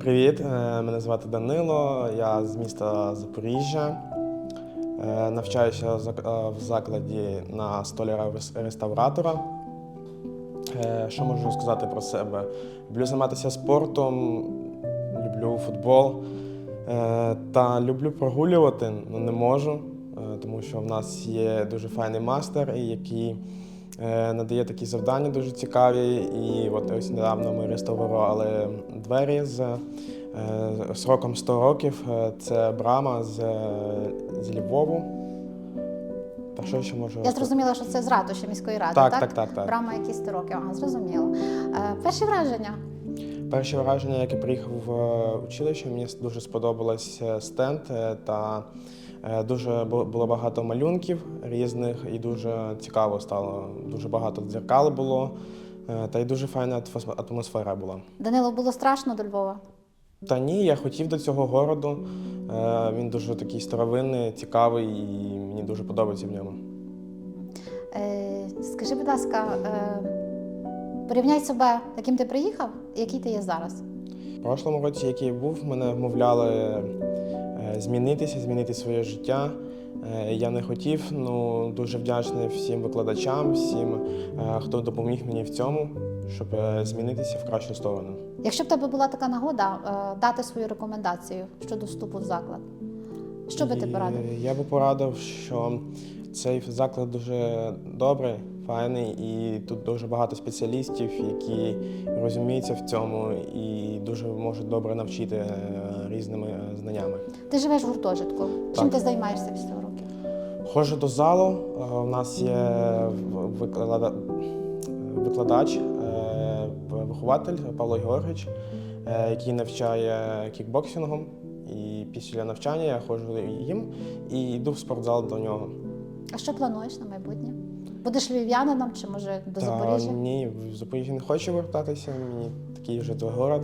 Привіт, е, мене звати Данило, я з міста Запоріжжя. Е, Навчаюся е, в закладі на столяра-реставратора. Що можу сказати про себе? Люблю займатися спортом, люблю футбол та люблю прогулювати, але не можу, тому що в нас є дуже файний мастер, який надає такі завдання дуже цікаві. І от ось недавно ми реставрували двері з е, сроком 100 років. Е, Це брама з, е, з Львову. Та що ще можу Я зрозуміла, що це з ратуші міської ради, Так, так? так, так, так. Брама якісь 100 років. Ага, зрозуміло. Е, перші враження. Перше враження, як я приїхав в е, училище, мені дуже сподобалось е, стенд е, та е, дуже було багато малюнків різних і дуже цікаво стало. Дуже багато дзеркал було, е, та й дуже файна атмосфера була. Данило, було страшно до Львова. Та ні, я хотів до цього городу. Е, Він дуже такий старовинний, цікавий і мені дуже подобається в ньому. Е, скажи, будь ласка, е, порівняй себе, яким ти приїхав, і який ти є зараз. В прошлому році, який був, мене вмовляли е, змінитися, змінити своє життя. Е, Я не хотів, ну дуже вдячний всім викладачам, всім, е, хто допоміг мені в цьому, щоб е, змінитися в кращу сторону. Якщо б тебе була така нагода е, дати свою рекомендацію щодо вступу в заклад, що би ти порадив? Я би порадив, що цей заклад дуже добрий, файний, і тут дуже багато спеціалістів, які розуміються в цьому і дуже можуть добре навчити е, різними е, знаннями. Ти живеш в гуртожитку. Чим ти займаєшся після років? Ходжу до залу. е, У нас є виклада- викладач, вихователь Павло Георгійович, який навчає кікбоксингом. І після навчання я ходжу їм і йду в спортзал до нього. А що плануєш на майбутнє? Будеш львів'янином чи може до Та Запоріжжя? ні, в Запоріжжя не хочу вертатися. Мені такий вже той город.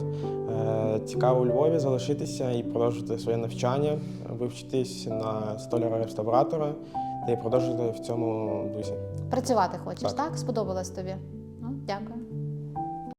Е, Цікаво у Львові залишитися і продовжити своє навчання, вивчитись на столяра-реставратора та й продовжити в цьому дусі. Працювати хочеш, Так. так? Сподобалось тобі? Ну, дякую.